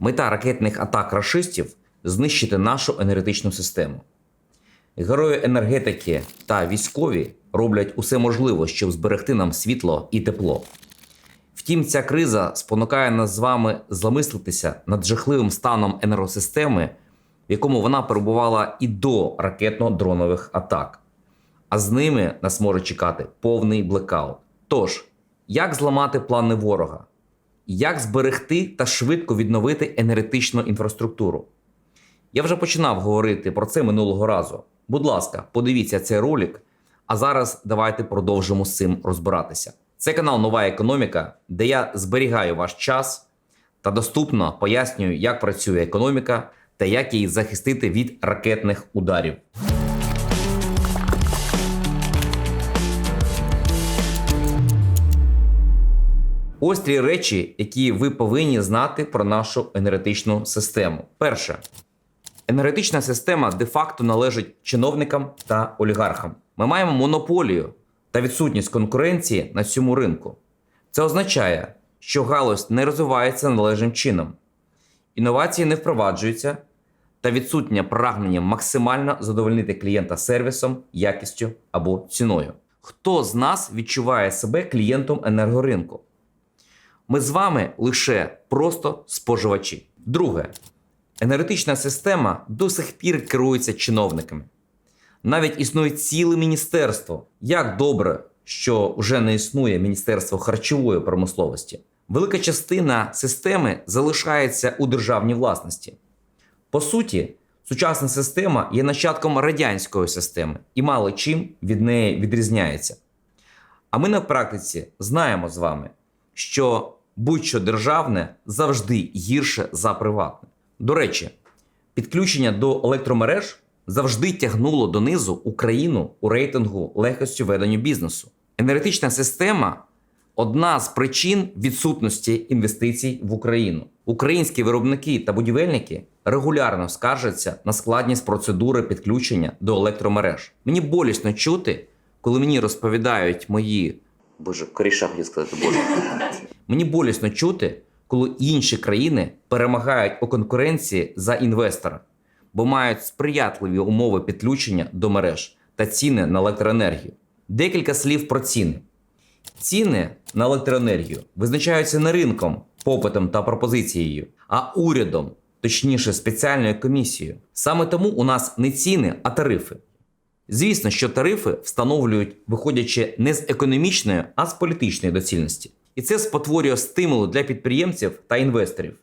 Мета ракетних атак рашистів знищити нашу енергетичну систему. Герої енергетики та військові роблять усе можливе, щоб зберегти нам світло і тепло. Втім, ця криза спонукає нас з вами замислитися над жахливим станом енергосистеми, в якому вона перебувала і до ракетно-дронових атак. А з ними нас може чекати повний блекаут. Тож, як зламати плани ворога? Як зберегти та швидко відновити енергетичну інфраструктуру? Я вже починав говорити про це минулого разу. Будь ласка, подивіться цей ролик. А зараз давайте продовжимо з цим розбиратися. Це канал Нова Економіка, де я зберігаю ваш час та доступно пояснюю, як працює економіка та як її захистити від ракетних ударів. Ось три речі, які ви повинні знати про нашу енергетичну систему. Перше, енергетична система де-факто належить чиновникам та олігархам. Ми маємо монополію та відсутність конкуренції на цьому ринку. Це означає, що галузь не розвивається належним чином, інновації не впроваджуються та відсутнє прагнення максимально задовольнити клієнта сервісом, якістю або ціною. Хто з нас відчуває себе клієнтом енергоринку? Ми з вами лише просто споживачі. Друге, енергетична система до сих пір керується чиновниками. Навіть існує ціле міністерство. Як добре, що вже не існує Міністерство харчової промисловості. Велика частина системи залишається у державній власності. По суті, сучасна система є нащадком радянської системи і мало чим від неї відрізняється. А ми на практиці знаємо з вами, що будь-що державне завжди гірше за приватне. До речі, підключення до електромереж завжди тягнуло донизу Україну у рейтингу легкості ведення бізнесу. Енергетична система одна з причин відсутності інвестицій в Україну. Українські виробники та будівельники регулярно скаржаться на складність процедури підключення до електромереж. Мені болісно чути, коли мені розповідають мої боже, коріша хотів сказати, боже. Мені болісно чути, коли інші країни перемагають у конкуренції за інвестора, бо мають сприятливі умови підключення до мереж та ціни на електроенергію. Декілька слів про ціни. Ціни на електроенергію визначаються не ринком, попитом та пропозицією, а урядом, точніше спеціальною комісією. Саме тому у нас не ціни, а тарифи. Звісно, що тарифи встановлюють, виходячи не з економічної, а з політичної доцільності. І це спотворює стимули для підприємців та інвесторів.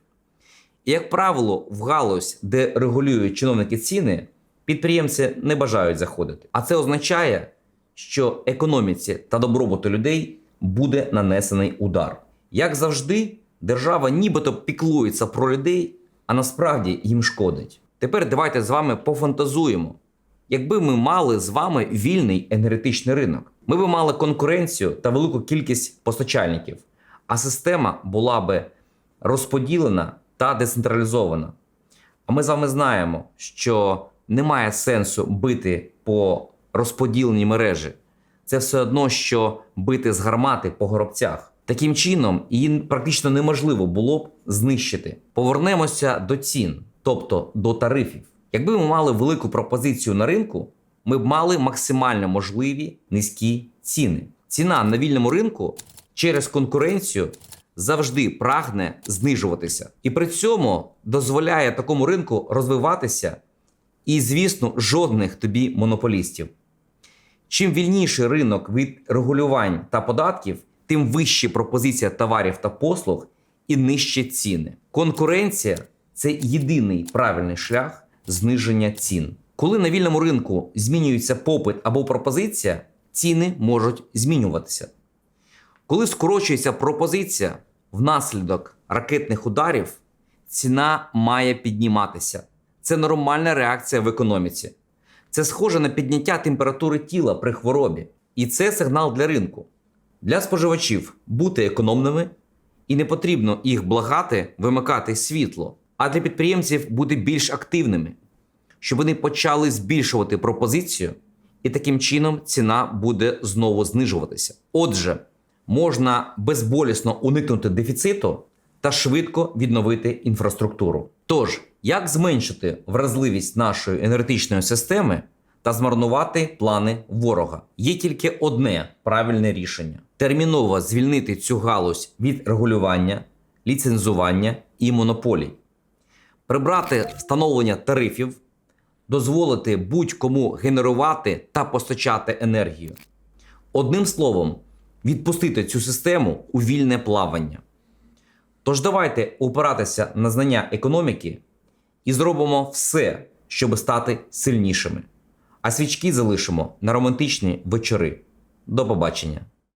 І, як правило, в галузь, де регулюють чиновники ціни, підприємці не бажають заходити. А це означає, що економіці та добробуту людей буде нанесений удар. Як завжди, держава нібито піклується про людей, а насправді їм шкодить. Тепер давайте з вами пофантазуємо. Якби ми мали з вами вільний енергетичний ринок, ми б мали конкуренцію та велику кількість постачальників, а система була би розподілена та децентралізована. А ми з вами знаємо, що немає сенсу бити по розподіленій мережі. Це все одно, що бити з гармати по горобцях. Таким чином, її практично неможливо було б знищити. Повернемося до цін, тобто до тарифів. Якби ми мали велику пропозицію на ринку, ми б мали максимально можливі низькі ціни. Ціна на вільному ринку через конкуренцію завжди прагне знижуватися, і при цьому дозволяє такому ринку розвиватися і, звісно, жодних тобі монополістів. Чим вільніший ринок від регулювань та податків, тим вища пропозиція товарів та послуг і нижчі ціни. Конкуренція це єдиний правильний шлях зниження цін. Коли на вільному ринку змінюється попит або пропозиція, ціни можуть змінюватися. Коли скорочується пропозиція внаслідок ракетних ударів, ціна має підніматися. Це нормальна реакція в економіці. Це схоже на підняття температури тіла при хворобі. І це сигнал для ринку. Для споживачів бути економними і не потрібно їх благати вимикати світло, а для підприємців бути більш активними, щоб вони почали збільшувати пропозицію, і таким чином ціна буде знову знижуватися. Отже, можна безболісно уникнути дефіциту та швидко відновити інфраструктуру. Тож, як зменшити вразливість нашої енергетичної системи та змарнувати плани ворога? Є тільки одне правильне рішення: терміново звільнити цю галузь від регулювання, ліцензування і монополій, прибрати встановлення тарифів, дозволити будь-кому генерувати та постачати енергію. Одним словом, відпустити цю систему у вільне плавання. Тож давайте опиратися на знання економіки і зробимо все, щоб стати сильнішими. А свічки залишимо на романтичні вечори. До побачення!